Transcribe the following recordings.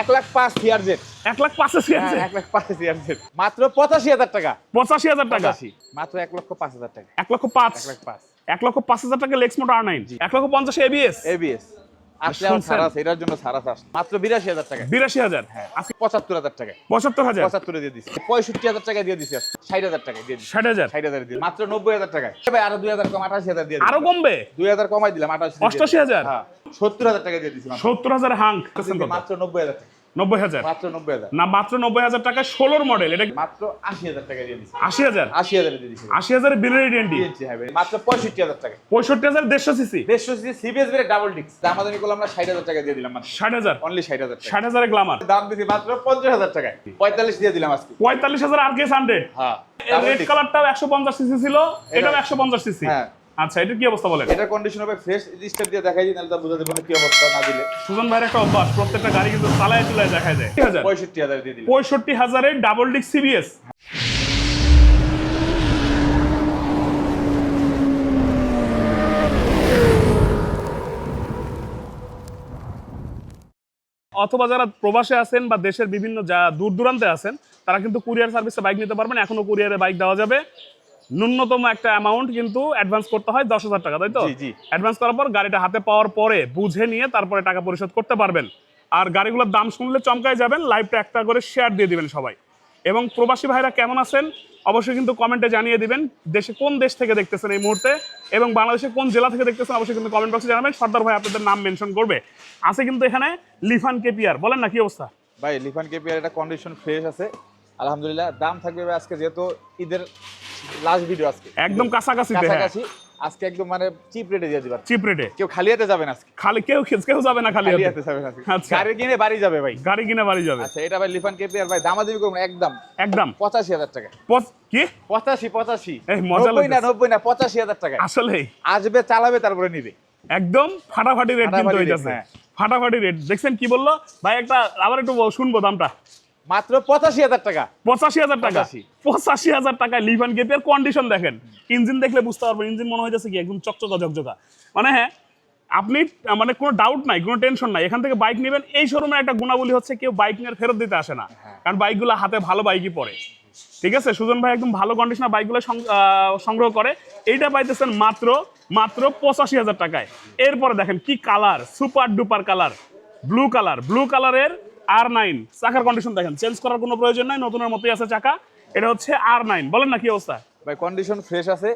এক লাখ পাঁচ CR jet এক লাখ পাঁচ আশি আছে এক লাখ পাঁচ সিআর জেড মাত্র পঁচাশি হাজার টাকা। পঁচাশি হাজার টাকা? মাত্র এক লক্ষ পাঁচ হাজার টাকা। এক লক্ষ পাঁচ? এক লাখ পাঁচ। এক লক্ষ পাঁচ হাজার টাকা লেক্স মোটর আর নাইন এক লক্ষ পঞ্চাশ এবিএস এবিএস আসলে এটার জন্য মাত্র বিরাশি হাজার টাকা। বিরাশি হাজার? হ্যাঁ আজকে পঁচাত্তর হাজার টাকা। পঁচাত্তর হাজার? পঁচাত্তরে দিয়ে দিচ্ছি পঁয়ষট্টি হাজার টাকা দিয়ে দিচ্ছি। ষাট হাজার টাকা দিয়ে ষাট হাজার? ষাট হাজার দিয়ে মাত্র নব্বই হাজার টাকা ভাই আরও দুই হাজার কম আঠাশি হাজার দিয়ে আরও কমবে? দুই হাজার কমাই দিলাম আঠাশি অষ্টাশি হাজার? হ্যাঁ সত্তর হাজার টাকা দিয়ে দিচ্ছি সত্তর হাজার হাং মাত্র নব্বই হাজার টাকা। নব্বই হাজার। মাত্র নব্বই হাজার। না মাত্র নব্বই হাজার টাকা ষোলোর মডেল এটা মাত্র আশি হাজার টাকা দিয়ে দিচ্ছি আশি হাজার? আশি হাজার দিয়ে দিচ্ছি আশি হাজার বিলের টোয়েন্টি দিয়েছি মাত্র পঁয়ষট্টি হাজার টাকা পঁয়ষট্টি হাজার দেড়শো সিসি দেড়শো সিবিএস বেড়ে ডাবল ডিক্স দামাদামি করলাম আমরা ষাট হাজার টাকা দিয়ে দিলাম ষাট হাজার? অনলি ষাট হাজার ষাট হাজারে গ্লামার দাম দিচ্ছি মাত্র পঞ্চাশ হাজার টাকায়। পঁয়তাল্লিশ দিয়ে দিলাম আজকে। পঁয়তাল্লিশ হাজার আর কেস হান্ড্রেড হ্যাঁ। রেড কালারটাও একশো পঞ্চাশ সিসি ছিল এটাও এটা- একশো পঞ্চাশ সিসি হ্যাঁ। আচ্ছা এটা কি অবস্থা বলেন? এটার কন্ডিশন হবে ফ্রেশ স্টেপ দিয়ে দেখাই দিই নাহলে তো বুঝাতে পারব কি অবস্থা না দিলে। সুজন ভাইয়ের একটা অভ্যাস প্রত্যেকটা গাড়ি কিন্তু চালায় চুলায় দেখা যায় ঠিক আছে? পঁয়ষট্টি হাজার দিয়ে দিলাম পঁয়ষট্টি হাজারের ডাবল ডিক সিবিএস অথবা যারা প্রবাসে আছেন বা দেশের বিভিন্ন যা দূর দূরান্তে আছেন তারা কিন্তু কুরিয়ার সার্ভিসে বাইক নিতে পারবেন। এখনও কুরিয়ারে বাইক দেওয়া যাবে। ন্যূনতম একটা অ্যামাউন্ট কিন্তু অ্যাডভান্স করতে হয় দশ হাজার টাকা তাই তো। অ্যাডভান্স করার পর গাড়িটা হাতে পাওয়ার পরে বুঝে নিয়ে তারপরে টাকা পরিশোধ করতে পারবেন। আর গাড়িগুলোর দাম শুনলে চমকায় যাবেন লাইভটা একটা করে শেয়ার দিয়ে দিবেন সবাই। এবং প্রবাসী ভাইরা কেমন আছেন? অবশ্যই কিন্তু কমেন্টে জানিয়ে দিবেন দেশে কোন দেশ থেকে দেখতেছেন এই মুহূর্তে এবং বাংলাদেশে কোন জেলা থেকে দেখতেছেন অবশ্যই কিন্তু কমেন্ট বক্সে জানাবেন সর্দার ভাই আপনাদের নাম মেনশন করবে। আছে কিন্তু এখানে লিফান কেপিয়ার বলেন না কি অবস্থা? ভাই লিফান কেপিয়ার এটা কন্ডিশন ফ্রেশ আছে। আলহামদুলিল্লাহ দাম থাকবে আজকে যেহেতু ঈদের লাস্ট ভিডিও আজকে। একদম কাছাকাছি কাছাকাছি আজকে একদম মানে চিপ রেটে দিয়ে দিবার চিপ রেটে কেউ খালি হাতে যাবেন আজকে। খালি কেউ কেউ যাবে না খালি হাতে। যাবেন আজকে। আচ্ছা। গাড়ি কিনে বাড়ি যাবে ভাই। গাড়ি কিনে বাড়ি যাবে। আচ্ছা এটা ভাই লিফান কেপিয়ার ভাই দামাদামি করবেন একদম। একদম। পঁচাশি হাজার টাকা। কি? পঁচাশি পঁচাশি। এই মজা নব্বই না। নব্বই না পঁচাশি হাজার টাকা। আসলে? আসবে চালাবে তারপরে নিবে। একদম ফাটাফাটি রেট কিন্তু হইতাছে। হ্যাঁ। ফাটাফাটি রেট দেখছেন কি বলল? ভাই একটা আবার একটু শুনব দামটা। মাত্র পঁচাশি হাজার টাকা। পঁচাশি হাজার টাকা। পঁচাশি। হাজার টাকায় লিভান গেপের কন্ডিশন দেখেন। ইঞ্জিন দেখলে বুঝতে পারবেন ইঞ্জিন মনে হইতেছে কি একদম চকচকা ঝকঝকা। মানে হ্যাঁ আপনি মানে কোনো ডাউট নাই কোনো টেনশন নাই। এখান থেকে বাইক নেবেন এই শোরুমের একটা গুণাবলী হচ্ছে কেউ বাইক নিয়ে ফেরত দিতে আসে না। হ্যাঁ। কারণ বাইকগুলো হাতে ভালো বাইকই পড়ে। ঠিক আছে? সুজন ভাই একদম ভালো কন্ডিশনার বাইকগুলো সংগ্রহ করে। এইটা পাইতেছেন মাত্র মাত্র পঁচাশি হাজার টাকায়। এরপরে দেখেন কি colour super duper colour blue colour blue কালারের আর নাইন চাকার কন্ডিশন দেখেন। চেঞ্জ করার কোনো প্রয়োজন নাই নতুনের মতোই আছে চাকা। এটা হচ্ছে আর নাইন বলেন না কি অবস্থা? ভাই কন্ডিশন ফ্রেশ আছে।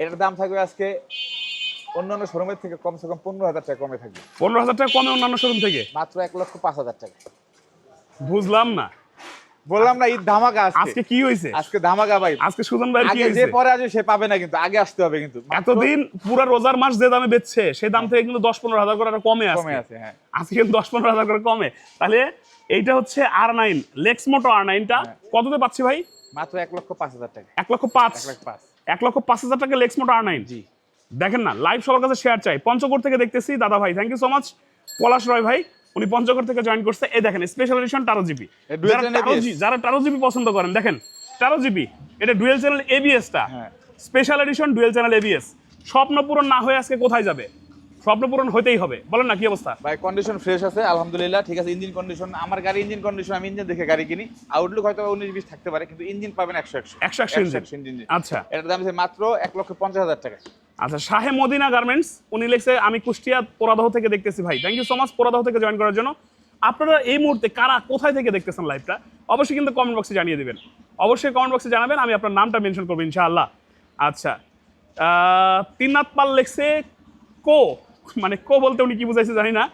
এটার দাম থাকবে আজকে অন্যান্য শোরুমের থেকে কমসে কম পনেরো হাজার টাকা কমে থাকবে। পনেরো হাজার টাকা কমে অন্যান্য শোরুম থেকে? মাত্র এক লক্ষ পাঁচ হাজার টাকা। বুঝলাম না। বললাম না ঈদ ধামাকা আজকে। আজকে কি হয়েছে আজকে ধামাকা ভাই। আজকে সুজন ভাই কি আগে যে পরে আসবে সে পাবে না কিন্তু আগে আসতে হবে কিন্তু। এতদিন পুরা রোজার মাস যে দামে বেচছে সেই দাম থেকে কিন্তু দশ পনেরো হাজার করে কমে আছে। কমে আছে হ্যাঁ। আজকে কিন্তু দশ পনেরো হাজার করে কমে। তাহলে এইটা হচ্ছে আর নাইন লেক্স মোটো আর নাইনটা। কততে পাচ্ছি ভাই? মাত্র এক লক্ষ পাঁচ হাজার টাকা। এক লক্ষ পাঁচ। এক লক্ষ পাঁচ। এক লক্ষ পাঁচ হাজার টাকা লেক্স মোটো আর নাইন জি। দেখেন না লাইভ সবার কাছে শেয়ার চাই। পঞ্চগড় থেকে দেখতেছি দাদা ভাই thank you so much Palash Roy ভাই উনি পঞ্চগড় থেকে জয়েন করছে। এই দেখেন স্পেশাল এডিশন টারো জিবি যারা টারো ABS জি- যারা টারো জিবি পছন্দ করেন দেখেন টারো জিবি এটা ডুয়েল চ্যানেল এবিএসটা টা। Special edition dual channel ABS স্বপ্ন পূরণ না হয়ে আজকে কোথায় যাবে? স্বপ্ন পূরণ হতেই হবে। বলেন না কি অবস্থা? ভাই কন্ডিশন ফ্রেশ আছে আলহামদুলিল্লাহ ঠিক আছে ইঞ্জিন কন্ডিশন আমার গাড়ি ইঞ্জিন কন্ডিশন আমি ইঞ্জিন দেখে গাড়ি কিনি। আউটলুক হয়তো উনিশ বিশ থাকতে পারে কিন্তু ইঞ্জিন পাবেন একশো একশো। একশো একশো ইঞ্জিন আচ্ছা। এটার দাম মাত্র এক লক্ষ পঞ্চাশ হাজার টাকা। আচ্ছা শাহে মদিনা গার্মেন্টস উনি লিখছে আমি কুষ্টিয়া পোড়াদহ থেকে দেখতেছি ভাই। Thank you so much Poradah থেকে জয়েন করার জন্য। আপনারা এই মুহূর্তে কারা কোথায় থেকে দেখতেছেন লাইভটা অবশ্যই কিন্তু কমেন্ট বক্সে জানিয়ে দিবেন। অবশ্যই কমেন্ট বক্সে জানাবেন আমি আপনার নামটা মেনশন করব ইনশাআল্লাহ। আচ্ছা তিননাথ পাল লিখছে কো মানে কো বলতে উনি কি বুঝাইছে জানি না।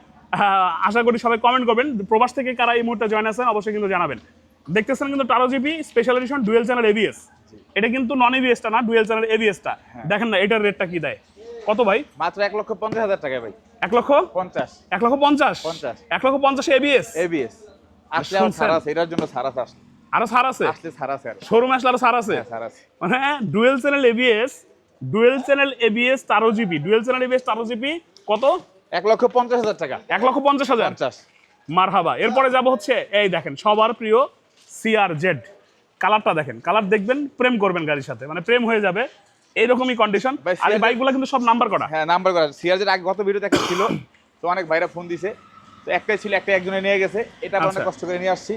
আশা করি সবাই কমেন্ট করবেন। প্রবাস থেকে কারা এই মুহূর্তে জয়েন আছেন অবশ্যই কিন্তু জানাবেন। দেখতেছেন কিন্তু Taro GB special edition dual channel ABS এটা কিন্তু নন এবিএসটা না ডুয়েল চ্যানেল এবিএসটা দেখেন না এটার রেটটা কি দেয়? কত ভাই? মাত্র এক লক্ষ পঞ্চাশ হাজার টাকা ভাই। এক লক্ষ? পঞ্চাশ। এক লক্ষ পঞ্চাশ? পঞ্চাশ। এক লক্ষ পঞ্চাশ এবিএস এবিএস আসলে? ছাড় আছে এটার জন্য ছাড় আছে আরও ছাড় আছে? আসলে ছাড় আছে শোরুমে আসলে আরও ছাড় আছে? হ্যাঁ, মানে dual channel ABS dual channel ABS Taro GB dual channel ABS Taro GB কত? এক লক্ষ পঞ্চাশ হাজার টাকা। এক লক্ষ পঞ্চাশ হাজার? মারহাবা। এরপরে যাব হচ্ছে এই দেখেন সবার প্রিয় সিআর জেড কালারটা দেখেন কালার দেখবেন প্রেম করবেন গাড়ির সাথে মানে প্রেম হয়ে যাবে এইরকমই কন্ডিশন আর এই বাইকগুলো কিন্তু সব নাম্বার করা। হ্যাঁ নাম্বার করা। সিআরজের আগে গত ভিডিও একটা ছিল তো অনেক ভাইরা ফোন দিছে। তো একটাই ছিল একটা একজনে নিয়ে গেছে এটা অনেক আচ্ছা। কষ্ট করে নিয়ে আসছি।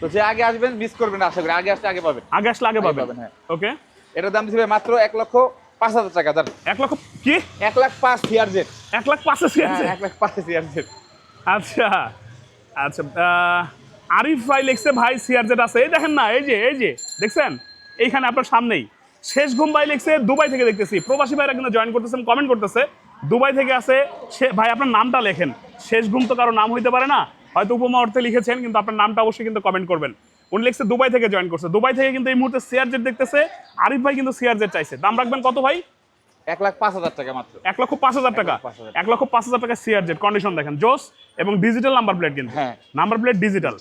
তো যে আগে আসবেন মিস করবেন আশা করি। আগে আসলে আগে পাবেন। আগে আসলে আগে পাবেন। হ্যাঁ। ওকে এটার দাম দিচ্ছে মাত্র এক লক্ষ পাঁচ হাজার টাকা জান। এক লক্ষ কি? এক লাখ পাঁচ সিআর জেড এক লাখ পাঁচে সিয়ারজেট এক লাখ পাঁচ সিআর জেড আচ্ছা আচ্ছা আরিফ ভাই লিখছে ভাই সিআরজেড আছে। এই দেখেন না এই যে এই যে দেখছেন? এইখানে আপনার সামনেই। শেষ ঘুম ভাই লিখছে দুবাই থেকে দেখতেছি। প্রবাসী ভাইরা কিন্তু জয়েন করতেছেন কমেন্ট করতেছে দুবাই থেকে আছে। সে ভাই আপনার নামটা লেখেন। শেষ ঘুম তো কারও নাম হইতে পারে না। হয়তো উপমা অর্থে লিখেছেন কিন্তু আপনার নামটা অবশ্যই কিন্তু কমেন্ট করবেন। উনি লিখছে দুবাই থেকে জয়েন করছে। দুবাই থেকে কিন্তু এই মুহূর্তে সিআরজেড দেখতেছে। আরিফ ভাই কিন্তু সিআরজেড চাইছে। দাম রাখবেন কত ভাই? এক লাখ পাঁচ হাজার টাকা মাত্র। এক লক্ষ পাঁচ হাজার টাকা। এক লক্ষ পাঁচ হাজার টাকা কন্ডিশন দেখেন জোস এবং ডিজিটাল নাম্বার প্লেট কিন্তু। হ্যাঁ। নাম্বার প্লেট ডিজিটাল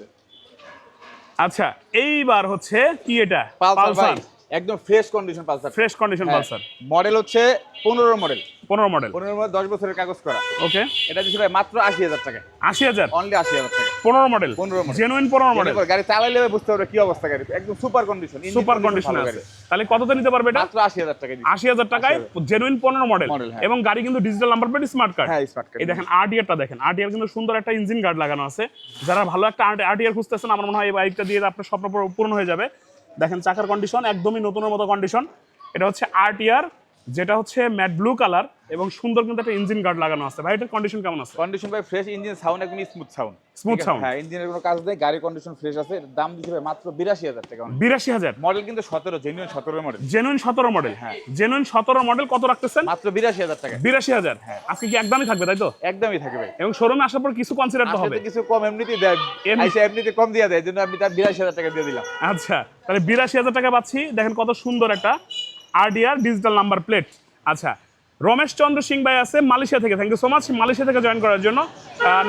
আচ্ছা এইবার হচ্ছে কি এটা? পালসার একদম fresh condition Pulsar fresh condition Pulsar model হচ্ছে পনেরো মডেল পনেরো মডেল পনেরো মডেল দশ বছরের কাগজ করা। ওকে এটা ভাই মাত্র আশি হাজার টাকা আশি হাজার। অনলি আশি হাজার টাকা পনেরো মডেল 15 model। জেনুইন পনেরো মডেল গাড়ি চালাইলে বুঝতে পারবে কি অবস্থা গাড়ি একদম সুপার কন্ডিশন সুপার কন্ডিশন আছে। তাহলে কততে নিতে পারবে এটা? মাত্র আশি হাজার টাকা। আশি হাজার টাকায় জেনুইন পনেরো মডেল হ্যাঁ। এবং গাড়ি কিন্তু digital number plate smart card হ্যাঁ স্মার্ট এই দেখেন আরটিআরটা দেখেন। আরটিআর কিন্তু সুন্দর একটা ইঞ্জিন গার্ড লাগানো আছে। যারা ভালো একটা আরটিআর খুঁজতেছেন আমার মনে হয় এই বাইকটা দিয়ে আপনার স্বপ্ন পূরণ হয়ে যাবে। দেখেন চাকার কন্ডিশন একদমই নতুনের মতো কন্ডিশন এটা হচ্ছে আরটিআর যেটা হচ্ছে ম্যাট ব্লু কালার এবং সুন্দর কিন্তু একটা ইঞ্জিন গার্ড লাগানো আছে। ভাই এটার কন্ডিশন কেমন আছে? কন্ডিশন ভাই ফ্রেশ ইঞ্জিন সাউন্ড একদম স্মুথ সাউন্ড Smooth sound। হ্যাঁ ইঞ্জিনের কোনো কাজ নেই গাড়ির কন্ডিশন ফ্রেশ আছে এর দাম দিচ্ছে ভাই মাত্র বিরাশি হাজার টাকা বিরাশি হাজার? মডেল কিন্তু সতেরো জেনুইন সতেরো মডেল জেনুইন সতেরো মডেল হ্যাঁ। জেনুইন সতেরো মডেল কত রাখতেছেন? মাত্র বিরাশি হাজার টাকা। বিরাশি হাজার? হ্যাঁ। আজকে কি একদমই থাকবে তাই তো? একদমই থাকবে ভাই। এবং শোরুমে আসার পর কিছু কনসিডার তো হবে। কিছু কম এমনিতেই দেয়। আইসা এমনিতে কম দিয়ে দেয় এই জন্য আমি তার বিরাশি হাজার টাকা দিয়ে দিলাম। আচ্ছা তাহলে বিরাশি হাজার টাকা পাচ্ছি। দেখেন কত সুন্দর একটা আরডিআর ডিজিটাল নাম্বার প্লেট আচ্ছা রমেশ চন্দ্র সিং ভাই আছে মালয়েশিয়া থেকে। Thank you so much Malaysia থেকে জয়েন করার জন্য।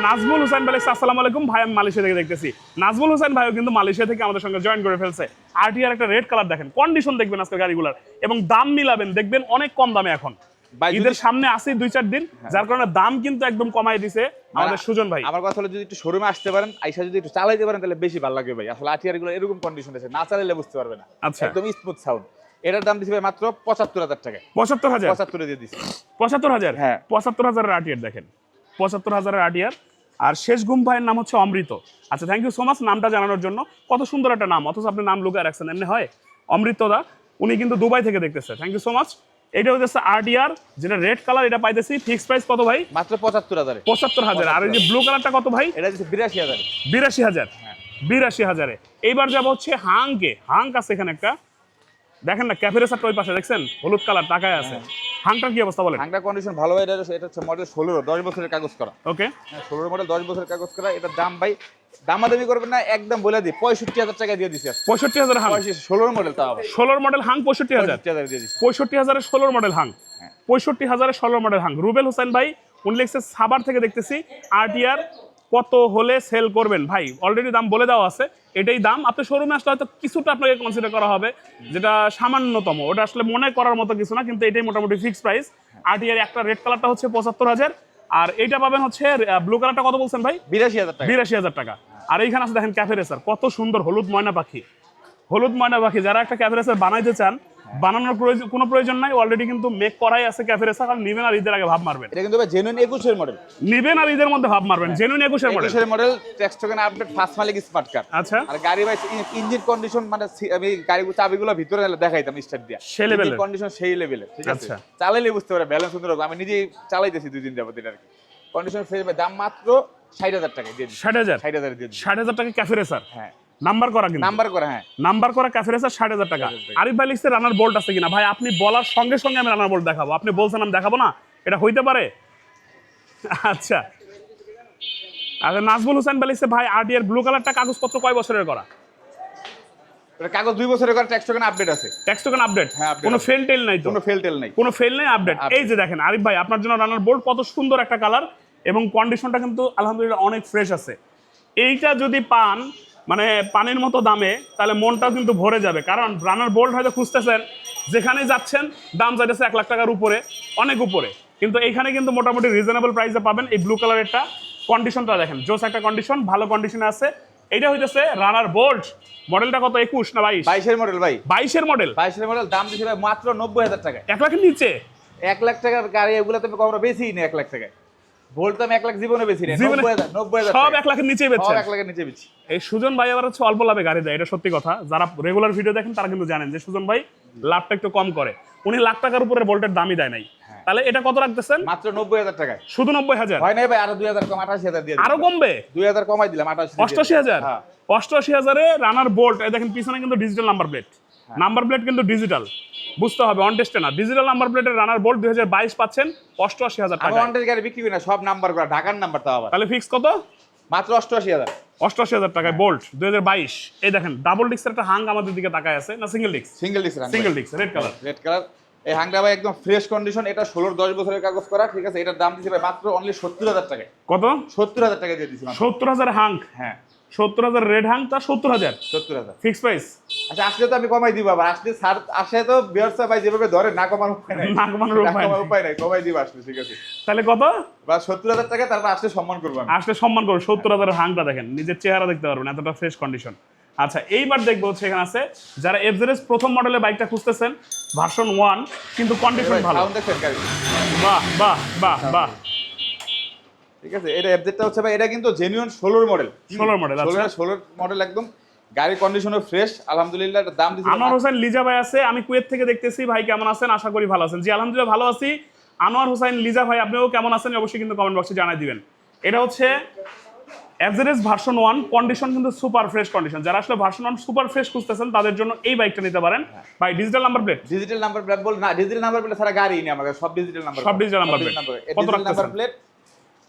নাজমুল হোসেন ভাই আসসালামু আলাইকুম। ভাই আমি মালয়েশিয়া থেকে দেখতেছি। নাজমুল হোসেন ভাইও কিন্তু মালয়েশিয়া থেকে আমাদের সঙ্গে জয়েন করে ফেলছে। আরটিআর একটা রেড কালার দেখেন। কন্ডিশন দেখবেন আজকে গাড়িগুলোর। এবং দাম মিলাবেন। দেখবেন অনেক কম দামে এখন। ঈদের সামনে আসি দুই চার দিন যার কারণে দাম কিন্তু একদম কমাই দিছে আমাদের সুজন ভাই। আমার কথা হলো যদি একটু শোরুমে আসতে পারেন আইসা যদি একটু চালাইতে পারেন তাহলে বেশি ভালো লাগবে ভাই। আসলে আটিয়ারগুলো এরকম কন্ডিশন আছে না চালাইলে বুঝতে পারবে না। আচ্ছা। একদম স্মুথ সাউন্ড এটার দাম দিচ্ছে ভাই মাত্র পঁচাত্তর হাজার টাকা। পঁচাত্তর হাজার? পঁচাত্তরে দিয়ে দিচ্ছি পঁচাত্তর হাজার? হ্যাঁ। পঁচাত্তর হাজারের আটিয়ার দেখেন। পঁচাত্তর হাজারের আটিয়ার আর শেষ গুম ভাইয়ের নাম হচ্ছে অমৃত। আচ্ছা থ্যাংক ইউ সো মাচ নামটা জানানোর জন্য। কত সুন্দর একটা নাম অথচ আপনি নাম লুকায় রাখছেন এমনি হয়? অমৃতদা উনি কিন্তু দুবাই থেকে দেখতেছে। থ্যাংক ইউ সো মাচ এটা হচ্ছে আরটিআর যেটা রেড কালার এটা পাইতেছি। ফিক্স প্রাইস কত ভাই? মাত্র পঁচাত্তর হাজারে। পঁচাত্তর হাজার। আর এই যে ব্লু কালারটা কত ভাই? এটা দিচ্ছে বিরাশি হাজারে। বিরাশি হাজার। হ্যাঁ। বিরাশি হাজারে। এইবার যাব হচ্ছে হাংকে হাঙ্ক আছে এখানে একটা। দেখেন না ক্যাফেরেসারটা ওই পাশে দেখছেন? হলুদ কালার টাকায় আছে। হাংটার কি অবস্থা বলেন? হাংটা কন্ডিশন ভালো এটা হচ্ছে- এটা হচ্ছে মডেল ষোলো দশ বছরের কাগজ করা। ওকে। হ্যাঁ ষোলোর মডেল দশ বছরের কাগজ করা এটার দাম ভাই দামাদামি করবেন না একদম বলে দিই পঁয়ষট্টি হাজার টাকা দিয়ে দিচ্ছি পঁয়ষট্টি হাজার হাং? ষোলোর মডেল তাও ষোলোর মডেল হাং পঁয়ষট্টি হাজার? পঁয়ষট্টি হাজার দিয়ে দিচ্ছি পঁয়ষট্টি হাজারের ষোলোর মডেল হাং? হ্যাঁ। পঁয়ষট্টি হাজারের ষোলোর মডেল হাং। রুবেল হোসেন ভাই উনি লিখছে সাবার থেকে দেখতেছি আরটিআর কত হলে সেল করবেন? ভাই অলরেডি দাম বলে দেওয়া আছে। এটাই দাম। আপনি শোরুমে আসলে হয়তো কিছুটা আপনাকে কনসিডার করা হবে যেটা সামান্যতম। ওটা আসলে মনে করার মতো কিছু না কিন্তু এটাই মোটামুটি ফিক্স প্রাইস আরটিআর একটা রেড কালারটা হচ্ছে পঁচাত্তর হাজার। আর এইটা পাবেন হচ্ছে ব্লু কালারটা কত বলছেন ভাই? বিরাশি হাজার টাকা। বিরাশি হাজার টাকা। আর এইখানে আছে দেখেন ক্যাফে রেসার কত সুন্দর হলুদ ময়না পাখি। হলুদ ময়না পাখি। যারা একটা ক্যাফে রেসার বানাইতে চান বানানোর প্রয়োজন কোনো প্রয়োজন নাই অলরেডি কিন্তু মেক করাই আছে ক্যাফে রেসার কারণ নিবেন আর ঈদের আগে ভাব মারবেন। এটা কিন্তু জেনুইন একুশের মডেল নিবেন আর ঈদের মধ্যে ভাব মারবেন জেনুইন একুশের মডেল একুশের model tax token update first মালিক স্মার্ট কার্ড আচ্ছা। আর গাড়ি ভাই ইঞ্জিন কন্ডিশন মানে আমি গাড়ি চাবিগুলো ভিতরে দেখাইতাম স্টার্ট দিয়া। সেই এর? কন্ডিশন সেই লেভেলে ঠিক আছে? আচ্ছা। চালাইলে বুঝতে পারে ব্যালেন্স সুন্দর হবে। আমি নিজেই চালাইতেছি দুই দিন যাবত এটা আর কি। কন্ডিশন ফ্রেশ দাম মাত্র ষাট হাজার টাকা দিয়ে ষাট হাজার? ষাট হাজার দিয়ে ষাট হাজার টাকা ক্যাফে রেসার হ্যাঁ। নাম্বার করা কিন্তু। নাম্বার করে হ্যাঁ। নাম্বার করা ক্যাফে রেসার ষাট হাজার টাকা। 60,000 আরিফ ভাই লিখছে রানার বোল্ট আছে কিনা? ভাই আপনি বলার সঙ্গে সঙ্গে আমি রানার বোল্ট দেখাবো। আপনি বলছেন আমি দেখাবো না এটা হইতে পারে? আচ্ছা। আচ্ছা নাজমুল হোসেন ভাই লিখছে ভাই আরটিআর ব্লু কালারটা কাগজপত্র কয় বছরের করা? কাগজ দুই বছরের করে ট্যাক্স টোকেন আপডেট আছে। ট্যাক্স টোকেন আপডেট হ্যাঁ, কোনো ফেল টেল নাই তো? কোনো ফেল টেল নাই। কোনো ফেল নেই আপডেট এই যে দেখেন আরিফ ভাই আপনার জন্য রানার বোল্ট কত সুন্দর একটা কালার এবং কন্ডিশনটা কিন্তু আলহামদুলিল্লাহ অনেক ফ্রেশ আছে। এইটা যদি পান মানে পানির মতো দামে তাহলে মনটাও কিন্তু ভরে যাবে। কারণ রানার বোল্ট হয়তো খুঁজতেছেন যেখানে যাচ্ছেন দাম চাইতেছে এক লাখ টাকার উপরে অনেক উপরে। কিন্তু এইখানে কিন্তু মোটামুটি রিজনেবল প্রাইসে পাবেন এই ব্লু কালারেরটা কন্ডিশনটা দেখেন। জোস একটা কন্ডিশন ভালো কন্ডিশনে আছে। এটা হইতেছে রানার বোল্ট মডেলটা কত? একুশ না বাইশ? বাইশের মডেল ভাই। বাইশের মডেল বাইশের মডেল দাম দিচ্ছে মাত্র নব্বই হাজার টাকা এক লাখের নিচে? এক লাখ টাকার গাড়ি এগুলো তো কখনো বেশি নেই এক লাখ টাকায়। ভোল্ট তো আমি এক লাখ জীবনে সব এক লাখের সব এক লাখের নিচে এই সুজন ভাই আবার হচ্ছে অল্প লাভে গাড়ি দেয় এটা সত্যি কথা। যারা রেগুলার ভিডিও দেখেন তারা কিন্তু জানেন যে সুজন ভাই লাভটা একটু কম করে। উনি লাখ টাকার উপরে ভোল্টের দামই দেয় নাই। হ্যাঁ। তাহলে এটা কত রাখতেছেন? মাত্র নব্বই হাজার টাকায়। শুধু নব্বই হাজার? হয় নাই ভাই আরও দুই হাজার কম আঠাশি হাজার দিয়ে আরও কমবে? দুই হাজার কমাই দিলাম আঠাশি অষ্টআশি হাজার? হ্যাঁ। অষ্টআশি হাজারে রানার বোল্ট দেখেন পিছনে কিন্তু digital number plate. Number plate কিন্তু ডিজিটাল বুঝতে হবে অন টেস্টে না। ডিজিটাল নাম্বার প্লেটের রানার বোল্ট দুই হাজার বাইশ পাচ্ছেন অষ্টআশি হাজার টাকা ওয়ান্টেজ গাড়ি বিক্রি করি না সব নাম্বার করা ঢাকার নাম্বার আবার। তাহলে ফিক্স কত? মাত্র অষ্টআশি হাজার। অষ্টআশি হাজার টাকায় বোল্ট দুই হাজার বাইশ। এই দেখেন ডাবল ডিক্সের একটা হাং আমাদের দিকে তাকায় আছে না সিঙ্গেল ডিক্স সিঙ্গেল ডিস্ক সিঙ্গেল ডিক্স রেড কালার রেড কালার এই হাংটা ভাই একদম ফ্রেশ কন্ডিশন এটা ষোলোর দশ বছরের কাগজ করা ঠিক আছে? এটার দাম দিচ্ছি ভাই মাত্র অনলি সত্তর হাজার টাকায়। কত? সত্তর হাজার টাকা দিয়ে দিচ্ছি সত্তর হাজার হাং হ্যাঁ। সত্তর হাজার রেড হাং তা সত্তর হাজার। সত্তর হাজার। ফিক্স প্রাইস আচ্ছা আসলে তো আমি কমাই দিব আবার। আসলে সার আসে তো ব্যবসা ভাই যেভাবে ধরে না কমার উপায় নাই। না কমানোর উপায় নাই। উপায় নাই কমাই দিব আসলে ঠিক আছে। তাহলে কত? বা সত্তর হাজার টাকা তারপর আসলে সম্মান করব আসলে সম্মান করো সত্তর হাজারের হাংটা দেখেন নিজের চেহারা দেখতে পারবেন এতটা ফ্রেশ কন্ডিশন আচ্ছা এইবার দেখব হচ্ছে এখানে আছে যারা এফজেরেস প্রথম মডেলের বাইকটা খুঁজতেছেন ভার্সন ওয়ান কিন্তু কন্ডিশন ভালো। বাহ বাহ বাহ বাহ। ঠিক আছে এটা এফজেডটা হচ্ছে ভাই এটা কিন্তু জেনুইন ষোলোর মডেল 16 model, আচ্ছা। ষোলোর মডেল একদম গাড়ির কন্ডিশনও ফ্রেশ আলহামদুলিল্লাহ এটার দাম দিচ্ছি আনোয়ার হোসেন লিজা ভাই আছে আমি কুয়েত থেকে দেখতেছি ভাই কেমন আছেন? আশা করি ভালো আছেন। জি আলহামদুলিল্লাহ ভালো আছি। আনোয়ার হোসেন লিজা ভাই আপনিও কেমন আছেন? অবশ্যই কিন্তু কমেন্ট বক্সে জানাই দিবেন। এটা হচ্ছে অ্যাভারেজ ভার্সন ওয়ান কন্ডিশন কিন্তু সুপার ফ্রেশ কন্ডিশন যারা আসলে ভার্সন ওয়ান সুপার ফ্রেশ খুঁজতেছেন তাদের জন্য এই বাইকটা নিতে পারেন। ভাই digital number plate digital number plate বল না ডিজিটাল নাম্বার প্লেট ছাড়া গাড়ি নেই আমাকে সব ডিজিটাল নাম্বার সব digital number plate। কত ডিজিটাল নাম্বার? প্লেট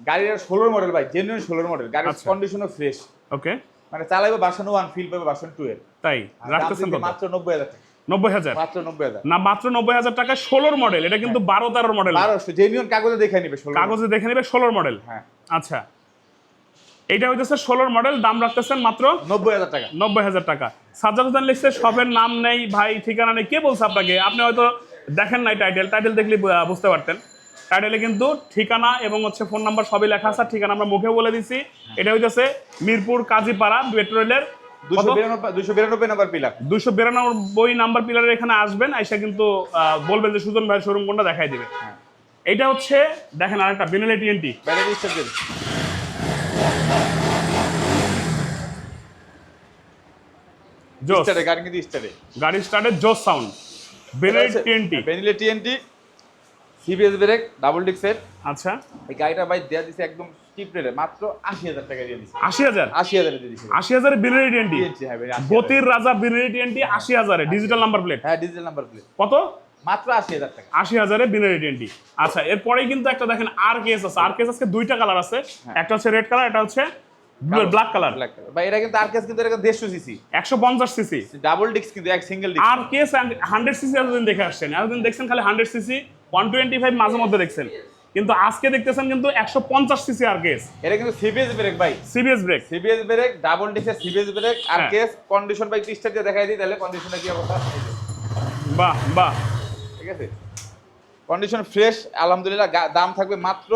গাড়ির ষোলোর মডেল ভাই জেনুইন ষোলোর মডেল গাড়ির। কন্ডিশনও ফ্রেশ ওকে মানে চালাইবো ভার্সন ওয়ান ফিল পাবে ভার্সন টু এর। তাই? রাখতেছেন মাত্র নব্বই হাজার নব্বই হাজার? মাত্র নব্বই হাজার। না মাত্র নব্বই হাজার টাকা ষোলোর মডেল এটা কিন্তু বারো তেরোর মডেল বারোশো জেনুইন কাগজে দেখে নিবে কাগজে দেখে নেবে ষোলোর মডেল হ্যাঁ। আচ্ছা। এটা হইতেছে ষোলোর মডেল দাম রাখতেছেন মাত্র নব্বই হাজার টাকা। নব্বই হাজার টাকা। সাজ্জাদ হোসেন লিখছে সবের নাম নেই ভাই ঠিকানা নেই কে বলছে আপনাকে? আপনি হয়তো দেখেন নাই টাইটেল টাইটেল দেখলে বুঝতে পারতেন। টাইটেলে কিন্তু ঠিকানা এবং হচ্ছে ফোন নাম্বার সবই লেখা আছে। ঠিকানা আমরা মুখে বলে দিছি। এটা হইতেছে মিরপুর কাজীপাড়া মেট্রো রেলের দুশো বিরানব্বই নাম্বার পিলারের এখানে আসবেন আইসা কিন্তু বলবেন যে সুজন ভাইয়ের শোরুম কোনটা দেখাই দিবে। হ্যাঁ। এইটা হচ্ছে দেখেন আরেকটা বেনেলে টিএনটি জোস গাড়ি স্টার্টে sound Benelli TNT Benelli TNT CBS brake double ডিক্সের আচ্ছা। এই গাড়িটা ভাই দেওয়া দিছে একদম চিপ রেটে মাত্র আশি হাজার টাকা দিয়ে দিছে। আশি হাজার? আশি হাজারে দিয়ে দিছে। আশি হাজারে বেনেলে টিএনটি 80,000 গতির রাজা বিনারি টিএনটি আশি হাজারে ডিজিটাল নাম্বার প্লেট হ্যাঁ ডিজিটাল নাম্বার প্লেট কত? মাত্র আশি হাজার টাকা। আশি হাজারে বিনারি টিএনটি আচ্ছা এরপরেই কিন্তু একটা দেখেন আর কেস আছে। আর কেস আজকে দুইটা কালার আছে। একটা হচ্ছে রেড কালার এটা হচ্ছে ব্ল্যাক কালার ব্ল্যাক কালার ভাই এটা কিন্তু আর কেস কিন্তু এটা দেড়শো সিসি একশো পঞ্চাশ সিসি ডাবল ডিক্স কিন্তু এক সিঙ্গেল ডিক্স আর কেস হান্ড্রেড সিসি এতদিন দেখে আসছেন। এতদিন দেখছেন খালি hundred CC one twenty five মাঝে মধ্যে দেখছেন। কিন্তু আজকে দেখতেছেন কিন্তু একশো পঞ্চাশ সিসি আর কেস এটা কিন্তু সিবিএস ব্রেক ভাই। CBS brake CBS brake double ডিক্সের CBS brake আর। কেস কন্ডিশন ভাই টিস্টার দিয়ে দেখাই দিই তাহলে কন্ডিশনের কি অবস্থা? বাহ বাহ। ঠিক আছে? কন্ডিশন ফ্রেশ আলহামদুলিল্লাহ দাম থাকবে মাত্র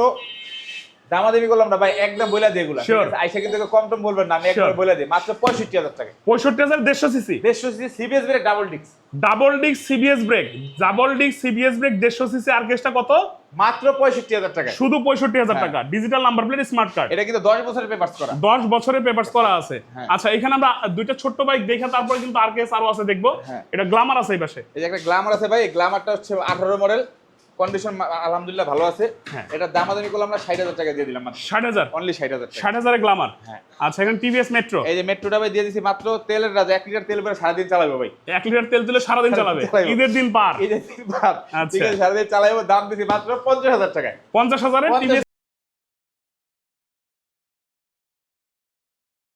দামাদামি করলাম না ভাই একদম বলে দিয়ে এগুলা? আইসা কিন্তু কম টম বলবেন না আমি একবার. বলে দিই। মাত্র পঁয়ষট্টি হাজার টাকা। পঁয়ষট্টি হাজার দেড়শো সিসি? দেড়শো সিসি সিবিএস ব্রেক ডাবল ডিক্স double CBS brake double CBS brake দেড়শো সিসি আর কেসটা কত? মাত্র পঁয়ষট্টি হাজার টাকা। শুধু পঁয়ষট্টি হাজার হ্যাঁ। টাকা। Digital number plate smart card এটা কিন্তু দশ বছরের পেপার্স করা। দশ বছরের পেপারস করা আছে। হ্যাঁ। আচ্ছা এখানে আমরা দুইটা ছোট্ট বাইক দেখে তারপরে কিন্তু আর কেস আরও আছে দেখব। হ্যাঁ। এটা গ্লামার আছে এই পাশে। এই একটা গ্লামার আছে ভাই এই গ্লামারটা হচ্ছে আঠারো মডেল কন্ডিশন আলহামদুলিল্লাহ ভালো আছে। এটা দাম আমি করলাম আমরা ষাট হাজার টাকা দিয়ে দিলাম ষাট হাজার? অনলি ষাট হাজার ষাট হাজারে গ্লামার হ্যাঁ। আচ্ছা এখন টিভিএস মেট্রো এই যে মেট্রোটা ভাই দিয়ে দিছি মাত্র তেলের রাজা। এক লিটার তেল পরে সারাদিন চালাবে ভাই। এক লিটার তেল দিলে সারাদিন চালাবে। চালাবে। ঈদের দিন পার। ঈদের দিন পার। আচ্ছা। ঠিক আছে সারাদিন চালাবে দাম দিছি মাত্র পঞ্চাশ হাজার টাকায়। পঞ্চাশ হাজারে টিভিএস